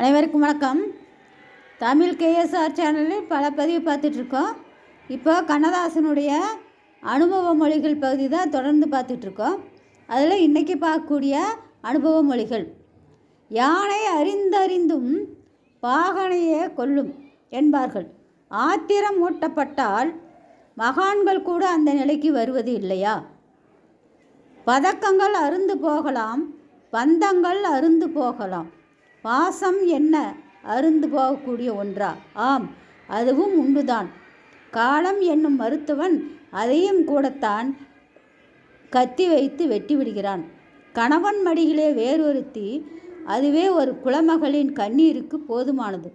அனைவருக்கும் வணக்கம். தமிழ் கேஎஸ்ஆர் சேனலில் பல பதிவு பார்த்துட்ருக்கோம். இப்போ கண்ணதாசனுடைய அனுபவ மொழிகள் பகுதி தான் தொடர்ந்து பார்த்துட்ருக்கோம். அதில் இன்றைக்கி பார்க்கக்கூடிய அனுபவ மொழிகள். யானை அறிந்தறிந்தும் பாகனையே கொல்லும் என்பார்கள். ஆத்திரம் ஊட்டப்பட்டால் மகான்கள் கூட அந்த நிலைக்கு வருவது இல்லையா? பதக்கங்கள் அருந்து போகலாம் பந்தங்கள் அருந்து போகலாம். பாசம் என்ன? அருந்து போகக்கூடிய ஒன்றா? ஆம் அதுவும் உண்டுதான். காலம் என்னும் மருத்துவன் அதையும் கூடத்தான் கத்தி வைத்து வெட்டி விடுகிறான் கணவன் மடியிலே வேறொருத்தி அதுவே ஒரு குலமகளின் கண்ணீருக்கு போதுமானது.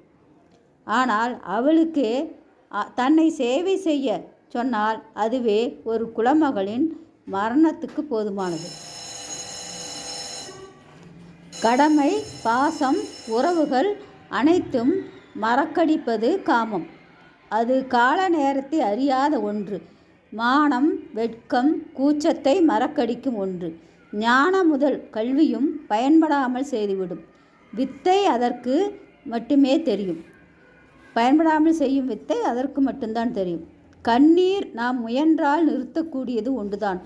ஆனால் அவளுக்கு அ- தன்னை சேவை செய்ய சொன்னால் அதுவே ஒரு குலமகளின் மரணத்துக்கு போதுமானது. கடமை பாசம் உறவுகள் அனைத்தும் மறக்கடிப்பது காமம். அது கால நேரத்தை அறியாத ஒன்று. மானம் வெட்கம் கூச்சத்தை மறக்கடிக்கும் ஒன்று. ஞான முதல் கல்வியும் பயன்படாமல் செய்துவிடும். வித்தை அதற்கு மட்டுமே தெரியும். பயன்படாமல் செய்யும் வித்தை அதற்கு மட்டும்தான் தெரியும். கண்ணீர் நாம் முயன்றால் நிறுத்தக்கூடியது ஒன்றுதான்.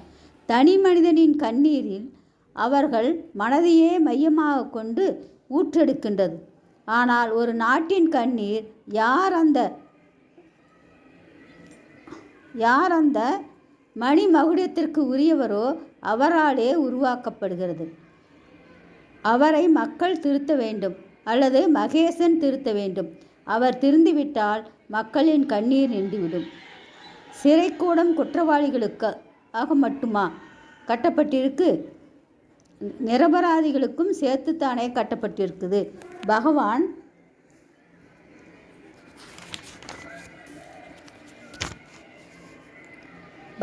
தனி மனிதனின் கண்ணீரில் அவர்கள் மனதையே மையமாக கொண்டு ஊற்றெடுக்கின்றது. ஆனால் ஒரு நாட்டின் கண்ணீர் யார் அந்த யார் அந்த மணி மகுடத்திற்கு உரியவரோ அவராலே உருவாக்கப்படுகிறது. அவரை மக்கள் திருத்த வேண்டும் அல்லது மகேசன் திருத்த வேண்டும். அவர் திருந்திவிட்டால் மக்களின் கண்ணீர் நின்றுவிடும். சிறைக்கூடம் குற்றவாளிகளுக்கு ஆக மட்டுமா? கட்டப்பட்டிருக்கு. நிரபராதிகளுக்கும் சேர்த்துத்தானே கட்டப்பட்டிருக்குது. பகவான்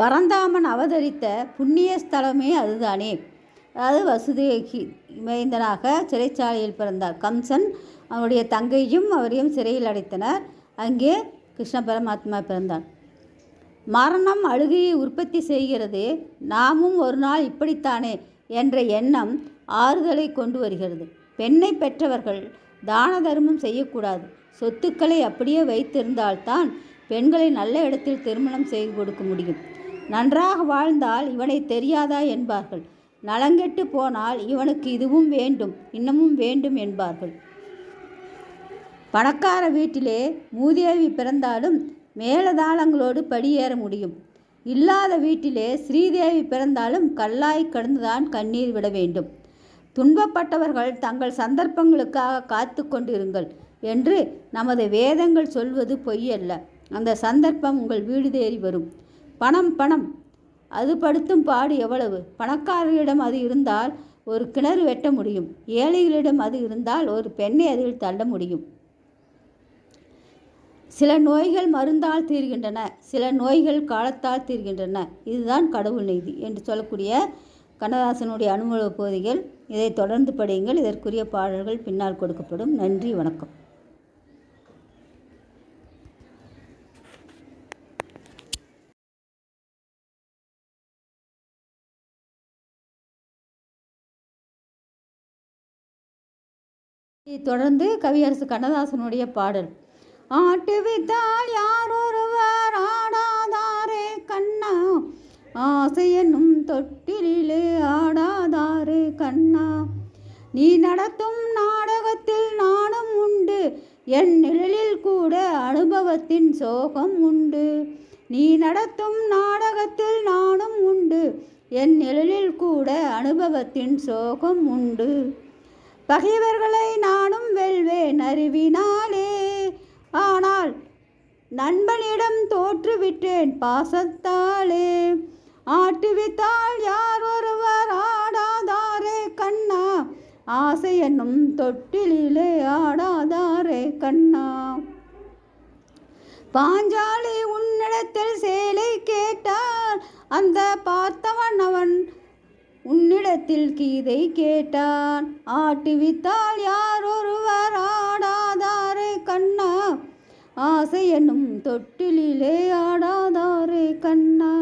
பரந்தாமன் அவதரித்த புண்ணிய ஸ்தலமே அதுதானே. அதாவது வசுதேகி மைந்தனாக சிறைச்சாலையில் பிறந்தார். கம்சன் அவருடைய தங்கையும் அவரையும் சிறையில் அடைத்தனர். அங்கே கிருஷ்ண பரமாத்மா பிறந்தார். மரணம் அழுகையை உற்பத்தி செய்கிறது. நாமும் ஒரு நாள் இப்படித்தானே. என்ற எண்ணம் ஆறுதலை கொண்டு வருகிறது. பெண்ணை பெற்றவர்கள் தான தர்மம் செய்யக்கூடாது. சொத்துக்களை அப்படியே வைத்திருந்தால்தான் பெண்களை நல்ல இடத்தில் திருமணம் செய்து கொடுக்க முடியும். நன்றாக வாழ்ந்தால் இவனை தெரியாதா என்பார்கள். நலங்கெட்டு போனால் இவனுக்கு இதுவும் வேண்டும் இன்னமும் வேண்டும் என்பார்கள். பணக்கார வீட்டிலே மூதேவி பிறந்தாலும் மேலதாளங்களோடு படியேற முடியும். இல்லாத வீட்டிலே ஸ்ரீதேவி பிறந்தாலும் கல்லாய் கடந்துதான் கண்ணீர் விட வேண்டும். துன்பப்பட்டவர்கள் தங்கள் சந்தர்ப்பங்களுக்காக காத்து கொண்டிருங்கள் என்று நமது வேதங்கள் சொல்வது பொய்யல்ல. அந்த சந்தர்ப்பம் உங்கள் வீடு தேறி வரும். பணம் பணம். அது படுத்தும் பாடு எவ்வளவு? பணக்காரர்களிடம் அது இருந்தால் ஒரு கிணறு வெட்ட முடியும். ஏழைகளிடம் அது இருந்தால் ஒரு பெண்ணை அதில் தள்ள முடியும். சில நோய்கள் மருந்தால் தீர்கின்றன சில நோய்கள் காலத்தால் தீர்கின்றன. இதுதான் கடவுள் நீதி என்று சொல்லக்கூடிய கண்ணதாசனுடைய அனுபவ போதிகள். இதை தொடர்ந்து படியுங்கள். இதற்குரிய பாடல்கள் பின்னால் கொடுக்கப்படும். நன்றி வணக்கம். தொடர்ந்து கவியரசு கண்ணதாசனுடைய பாடல். ஆட்டுவித்தால் யார் ஒருவர் ஆடாதாரே கண்ணா? ஆசை என்னும் தொட்டிலே ஆடாதாரே கண்ணா? நீ நடத்தும் நாடகத்தில் நானும் உண்டு. என் நிழலில் கூட அனுபவத்தின் சோகம் உண்டு. நீ நடத்தும் நாடகத்தில் நானும் உண்டு. என் நிழலில் கூட அனுபவத்தின் சோகம் உண்டு. பகைவர்களை நானும் வெல்வேன். அறிவினாலே ஆனால் நண்பனிடம் தோற்றுவிட்டேன் பாசத்தாலே. ஆட்டுவித்தால் யார் ஒருவர் ஆடாதாரே கண்ணா. ஆசை என்னும் தொட்டிலே ஆடாதாரே கண்ணா. பாஞ்சாலி உன்னிடத்தில் சேலை கேட்டால் அந்த பார்த்தவன் அவன் உன்னிடத்தில் கீதை கேட்டான். ஆட்டுவித்தால் யார் ஒருவர் ஆடாதாரே கண்ணா. ஆசை என்னும் தொட்டிலே ஆடாதாரே கண்ணா.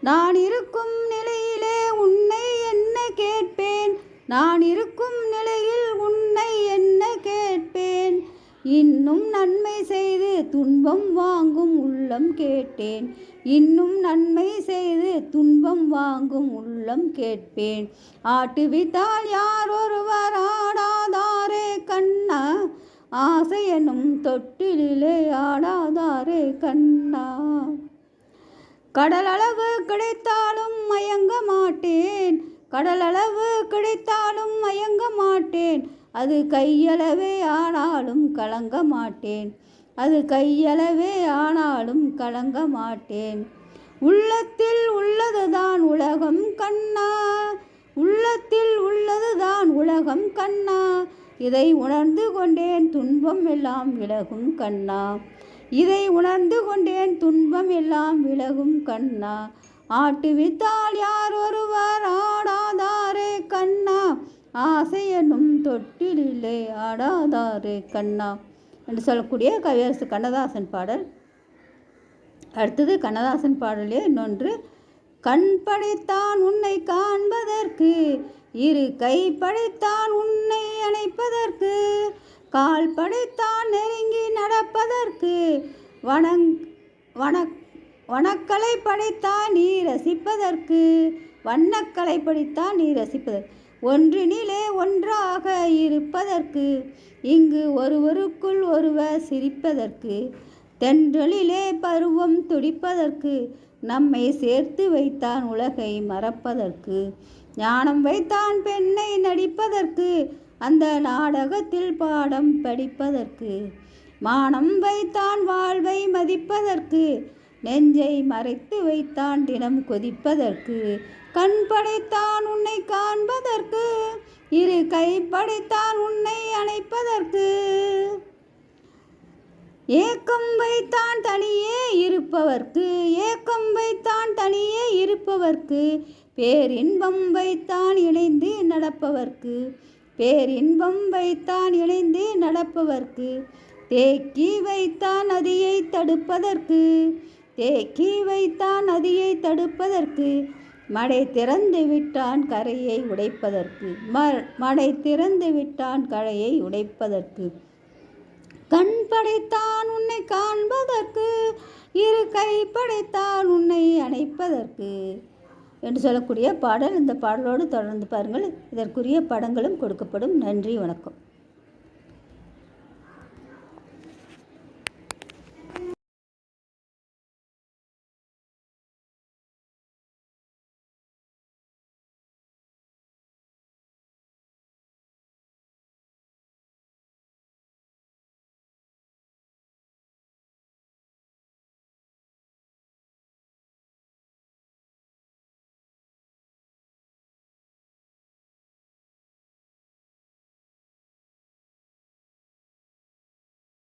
நான் இருக்கும் நிலையிலே உன்னை என்ன கேட்பேன்? நான் இருக்கும் நிலையில் உன்னை என்ன கேட்பேன்? இன்னும் நன்மை செய்து துன்பம் வாங்கும் உள்ளம் கேட்டேன். இன்னும் நன்மை செய்து துன்பம் வாங்கும் உள்ளம் கேட்பேன். ஆட்டுவித்தால் யார் ஒருவர் ஆடாதாரே கண்ணா? ஆசையனும் தொட்டிலே ஆடாதாரே கண்ணா? கடலளவு கிடைத்தாலும் மயங்க மாட்டேன். கடலளவு கிடைத்தாலும் மயங்க மாட்டேன். அது கையளவே ஆனாலும் கலங்க மாட்டேன். அது கையளவே ஆனாலும் கலங்க மாட்டேன். உள்ளத்தில் உள்ளதுதான் உலகம் கண்ணா. உள்ளத்தில் உள்ளதுதான் உலகம் கண்ணா. இதை உணர்ந்து கொண்டேன் துன்பம் எல்லாம் விலகும் கண்ணா. இதை உணர்ந்து கொண்டேன் துன்பம் எல்லாம் விலகும் கண்ணா. ஆட்டுவித்தால் யார் ஒருவர் ஆடாதாரே கண்ணா. ஆசை என்னும் தொட்டிலே ஆடாதாரே கண்ணா. என்று சொல்லக்கூடிய கவியரசு கண்ணதாசன் பாடல். அடுத்தது கண்ணதாசன் பாடலே இன்னொன்று கண் படைத்தான் உன்னை காண்பதற்கு இரு கை படைத்தான் உன்னை அணைப்பதற்கு கால் படைத்தான் நெருங்கி நடப்பதற்கு வனங் வனக் வனக்கலை படைத்தான் நீ ரசிப்பதற்கு வண்ணக்கலை படித்தான் நீ ரசிப்பதற்கு. ஒன்றினிலே ஒன்றாக இருப்பதற்கு இங்கு ஒருவருக்குள் ஒருவர் சிரிப்பதற்கு தென்றலிலே பருவம் துடிப்பதற்கு நம்மை சேர்த்து வைத்தான் உலகை மறப்பதற்கு ஞானம் வைத்தான் பெண்ணை நடிப்பதற்கு அந்த நாடகத்தில் பாடம் படிப்பதற்கு மானம் வைத்தான் வாழ்வை மதிப்பதற்கு நெஞ்சை மறைத்து வைத்தான் தினம் கொதிப்பதற்கு கண் படைத்தான் உன்னை காண்பதற்கு இரு கை படைத்தான் உன்னை அணைப்பதற்கு. ஏக்கம் வைத்தான் தனியே இருப்பவர்க்கு ஏக்கம் வைத்தான் தனியே இருப்பவர்க்கு பேரின்பம் வைத்தான் இணைந்து நடப்பவர்க்கு பேரின்பம் வைத்தான் இணைந்து நடப்பவர்க்கு. தேக்கி வைத்தான் நதியை தடுப்பதற்கு தேக்கி வைத்தான் நதியை தடுப்பதற்கு மடை திறந்து விட்டான் கரையை உடைப்பதற்கு. மடை திறந்து விட்டான் கரையை உடைப்பதற்கு. கண் படைத்தான் உன்னை காண்பதற்கு இரு கை படைத்தான் உன்னை அணைப்பதற்கு. என்று சொல்லக்கூடிய பாடல். இந்த பாடலோடு தொடர்ந்து பாருங்கள். இதற்குரிய படங்களும் கொடுக்கப்படும். நன்றி வணக்கம்.